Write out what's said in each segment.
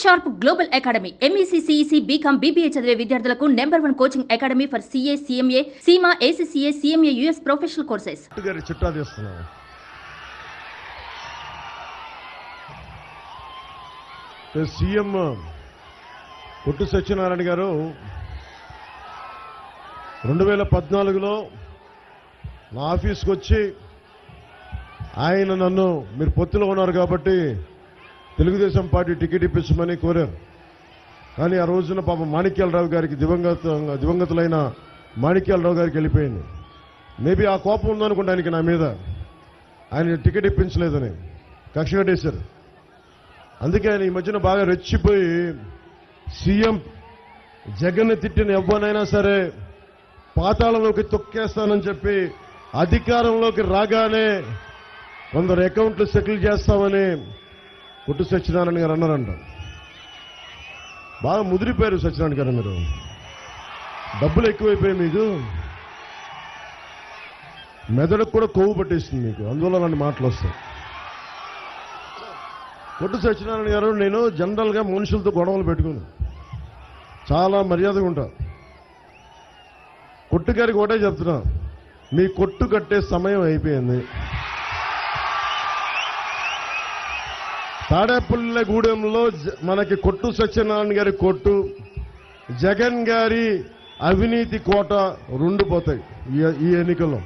Sharp global academy MEC CEC BCom BBA చదివే విద్యార్థులకు number one coaching academy for CA CMA CIMA ACCA CMA US professional courses. CM Puttu Satyanarayana garu రెండు వేల పద్నాలుగులో నా ఆఫీస్కి వచ్చి ఆయన నన్ను మీరు పొత్తులో ఉన్నారు కాబట్టి తెలుగుదేశం పార్టీ టికెట్ ఇప్పించమని కోరారు. కానీ ఆ రోజున పాప మాణిక్యాలరావు గారికి దివంగత దివంగతులైన మాణిక్యాలరావు గారికి వెళ్ళిపోయింది. మేబీ ఆ కోపం ఉందనుకుంటా ఆయనకి నా మీద. ఆయన టికెట్ ఇప్పించలేదని కక్ష కట్టేశారు. అందుకే ఆయన ఈ మధ్యన బాగా రెచ్చిపోయి సీఎం జగన్ తిట్టిన ఎవ్వనైనా సరే పాతాళంలోకి తొక్కేస్తానని చెప్పి అధికారంలోకి రాగానే కొందరు అకౌంట్లు సెటిల్ చేస్తామని కొట్టు సత్యనారాయణ గారు అన్నారంట. బాగా ముదిరిపోయారు సత్యనారాయణ గారు మీరు డబ్బులు ఎక్కువైపోయాయి మీకు. మెదడుకు కూడా కొవ్వు పట్టేస్తుంది మీకు. అందువల్ల అలాంటి మాటలు వస్తాయి. కొట్టు సత్యనారాయణ గారు నేను జనరల్గా మనుషులతో గొడవలు పెట్టుకుని చాలా మర్యాదగా ఉంటా. కొట్టు గారికి ఒకటే చెప్తున్నా. మీ కొట్టు కట్టే సమయం అయిపోయింది. తాడేపల్లిగూడెంలో మనకి కొట్టు సత్యనారాయణ గారి కొట్టు జగన్ గారి అవినీతి కోట రెండు పోతాయి ఈ- ఎన్నికల్లో.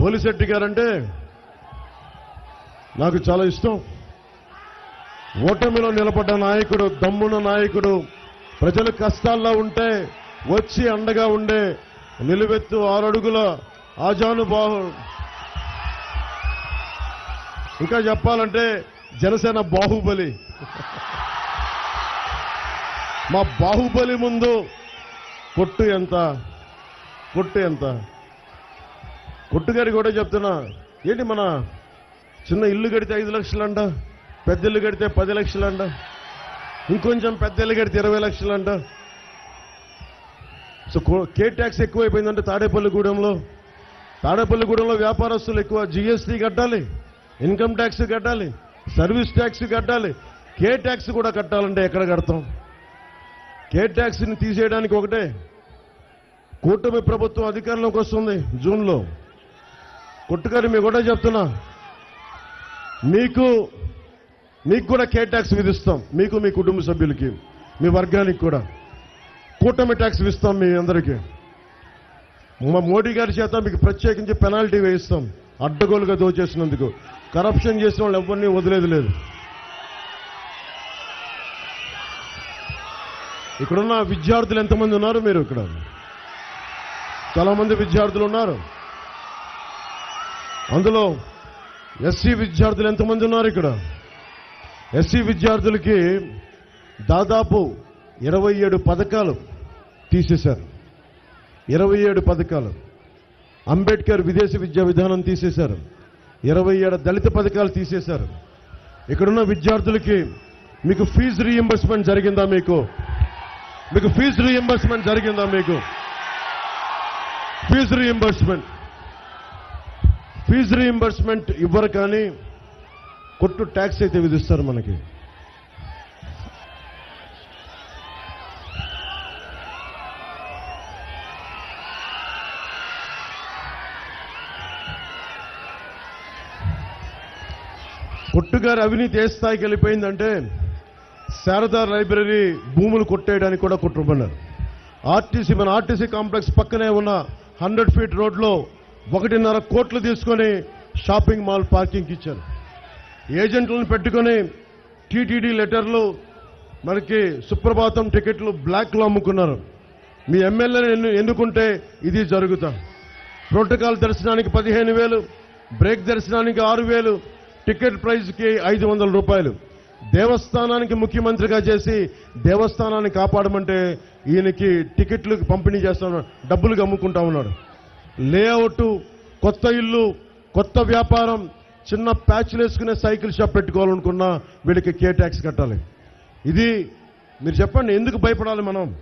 బోలిశెట్టి గారంటే నాకు చాలా ఇష్టం. ఓటమిలో నిలబడ్డ నాయకుడు దమ్మున నాయకుడు ప్రజలు కష్టాల్లో ఉంటే వచ్చి అండగా ఉండే నిలువెత్తు ఆరడుగుల ఆజానుబాహు ఇంకా చెప్పాలంటే జనసేన బాహుబలి. మా బాహుబలి ముందు కొట్టు ఎంత? కొట్టు ఎంత? కొట్టుగారి కూడా చెప్తున్నా. ఏంటి మన చిన్న ఇల్లు కడితే ఐదు లక్షలంట పెద్ద ఇల్లు కడితే పది లక్షలంట ఇంకొంచెం పెద్ద ఇల్లు కడితే ఇరవై లక్షలంట. సో కే ట్యాక్స్ ఎక్కువైపోయిందంటే తాడేపల్లిగూడెంలో. తాడేపల్లిగూడెంలో వ్యాపారస్తులు ఎక్కువ జిఎస్టీ కట్టాలి. ఇన్కమ్ ట్యాక్స్ కట్టాలి సర్వీస్ ట్యాక్స్ కట్టాలి కే ట్యాక్స్ కూడా కట్టాలంటే ఎక్కడ కడతాం? కే ట్యాక్స్ని తీసేయడానికి ఒకటే. కూటమి ప్రభుత్వం అధికారంలోకి వస్తుంది జూన్లో. కొట్టుకారి మీకు కూడా చెప్తున్నా. మీకు మీకు కూడా కే ట్యాక్స్ విధిస్తాం మీకు మీ కుటుంబ సభ్యులకి మీ వర్గానికి కూడా. కూటమి ట్యాక్స్ ఇస్తాం మీ అందరికీ. మా మోడీ గారి చేత మీకు ప్రత్యేకించి పెనాల్టీ వేయిస్తాం. అడ్డగోలుగా దోచేసినందుకు. కరప్షన్ చేసిన వాళ్ళు ఎవరిని వదిలేదు లేదు. ఇక్కడున్న విద్యార్థులు ఎంతమంది ఉన్నారు మీరు ఇక్కడ? చాలా మంది విద్యార్థులు ఉన్నారు. అందులో ఎస్సీ విద్యార్థులు ఎంతమంది ఉన్నారు ఇక్కడ? ఎస్సీ విద్యార్థులకి దాదాపు ఇరవై ఏడు పథకాలు తీసేశారు. ఇరవై ఏడు పథకాలు. అంబేద్కర్ విదేశీ విద్యా విధానం తీసేశారు. ఇరవై ఏడు దళిత పథకాలు తీసేశారు. ఇక్కడున్న విద్యార్థులకి మీకు ఫీజు రీఎంబర్స్మెంట్ జరిగిందా మీకు? మీకు ఫీజు రీఎంబర్స్మెంట్ జరిగిందా మీకు? ఫీజు రీఎంబర్స్మెంట్ ఫీజు రీఎంబర్స్మెంట్ ఇవ్వరు కానీ కొట్టు ట్యాక్స్ అయితే విధిస్తారు మనకి. కొట్టుగారు అవినీతి ఏ స్థాయికి వెళ్ళిపోయిందంటే శారదా లైబ్రరీ భూములు కొట్టేయడానికి కూడా కుట్రమన్నారు ఆర్టీసీ మన ఆర్టీసీ కాంప్లెక్స్ పక్కనే ఉన్న హండ్రెడ్ ఫీట్ రోడ్లో ఒకటిన్నర కోట్లు తీసుకొని షాపింగ్ మాల్ పార్కింగ్ ఇచ్చారు. ఏజెంట్లను పెట్టుకొని టీటీడీ లెటర్లు మనకి సుప్రభాతం టికెట్లు బ్లాక్లో అమ్ముకున్నారు. మీ ఎమ్మెల్యేని ఎన్ను ఎన్నుకుంటే ఇది జరుగుతా. ప్రోటోకాల్ దర్శనానికి పదిహేను వేలు బ్రేక్ దర్శనానికి ఆరు వేలు టికెట్ ప్రైజ్కి ఐదు వందల రూపాయలు. దేవస్థానానికి ముఖ్యమంత్రిగా చేసి దేవస్థానాన్ని కాపాడమంటే ఈయనకి టికెట్లు పంపిణీ చేస్తా ఉన్నాడు డబ్బులు అమ్ముకుంటా ఉన్నాడు. లేఅవుట్ కొత్త ఇల్లు కొత్త వ్యాపారం చిన్న ప్యాచ్లు వేసుకునే సైకిల్ షాప్ పెట్టుకోవాలనుకున్నా వీడికి కే ట్యాక్స్ కట్టాలి. ఇది మీరు చెప్పండి ఎందుకు భయపడాలి మనం?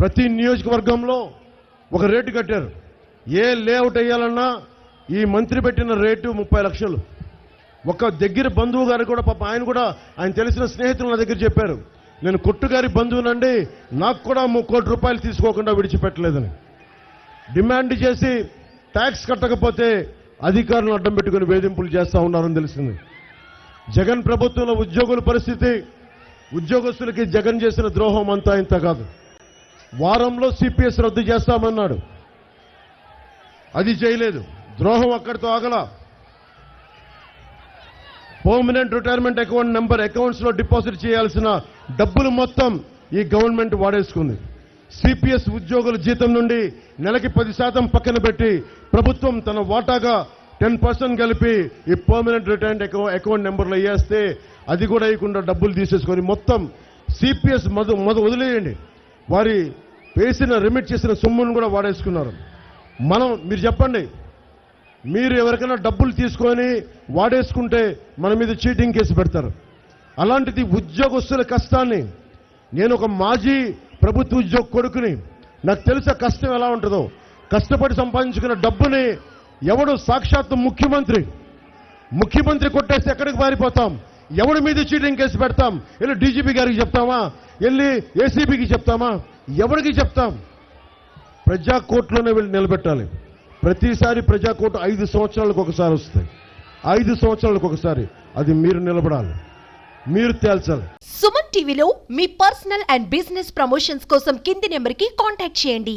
ప్రతి నియోజకవర్గంలో ఒక రేటు కట్టారు. ఏ లేఅవుట్ వేయాలన్నా ఈ మంత్రి పెట్టిన రేటు ముప్పై లక్షలు. ఒక దగ్గర బంధువు గారు కూడా పాప ఆయన కూడా ఆయన తెలిసిన స్నేహితులు నా దగ్గర చెప్పారు. నేను కొట్టుగారి బంధువునండి నాకు కూడా కోటి రూపాయలు తీసుకోకుండా విడిచిపెట్టలేదని. డిమాండ్ చేసి ట్యాక్స్ కట్టకపోతే అధికారులను అడ్డం పెట్టుకుని వేధింపులు చేస్తూ ఉన్నారని తెలిసింది. జగన్ ప్రభుత్వంలో ఉద్యోగుల పరిస్థితి ఉద్యోగస్తులకి జగన్ చేసిన ద్రోహం అంతా ఇంత కాదు. వారంలో సిపిఎస్ రద్దు చేస్తామన్నాడు. అది చేయలేదు. ద్రోహం అక్కడితో ఆగల. పర్మనెంట్ రిటైర్మెంట్ అకౌంట్ నెంబర్ అకౌంట్స్లో డిపాజిట్ చేయాల్సిన డబ్బులు మొత్తం ఈ గవర్నమెంట్ వాడేసుకుంది. సిపిఎస్ ఉద్యోగుల జీతం నుండి నెలకి పది శాతం పక్కన పెట్టి ప్రభుత్వం తన వాటాగా టెన్ పర్సెంట్ కలిపి ఈ పర్మనెంట్ రిటైర్మెంట్ అకౌంట్ నెంబర్లో వేస్తే అది కూడా అయ్యకుండా డబ్బులు తీసేసుకొని మొత్తం సిపిఎస్ మొద మొద వదిలేయండి. వారి వేసిన రిమిట్ చేసిన సొమ్మును కూడా వాడేసుకున్నారు. మనం మీరు చెప్పండి మీరు ఎవరికైనా డబ్బులు తీసుకొని వాడేసుకుంటే మన మీద చీటింగ్ కేసు పెడతారు. అలాంటిది ఉద్యోగస్తుల కష్టాన్ని నేను ఒక మాజీ ప్రభుత్వ ఉద్యోగ కొడుకుని నాకు తెలిసే కష్టం ఎలా ఉంటుందో. కష్టపడి సంపాదించుకున్న డబ్బుని ఎవడు సాక్షాత్తు ముఖ్యమంత్రి? ముఖ్యమంత్రి కొట్టేస్తే ఎక్కడికి పారిపోతాం? ఎవడి మీద చీటింగ్ కేసు పెడతాం? వెళ్ళి డీజీపీ గారికి చెప్తామా? వెళ్ళి ఏసీబీకి చెప్తామా? ఎవరికి చెప్తాం? ప్రజా కోర్టులోనే వెళ్ళి నిలబెట్టాలి. ప్రతిసారి ప్రజా ఐదు సంవత్సరాలకు ఒకసారి వస్తాయి. ఐదు సంవత్సరాలకు ఒకసారి. అది మీరు నిలబడాలి. మీరు తేల్చాలి. సుమన్ టీవీలో మీ పర్సనల్ అండ్ బిజినెస్ ప్రమోషన్స్ కోసం కింది నెంబర్కి కాంటాక్ట్ చేయండి.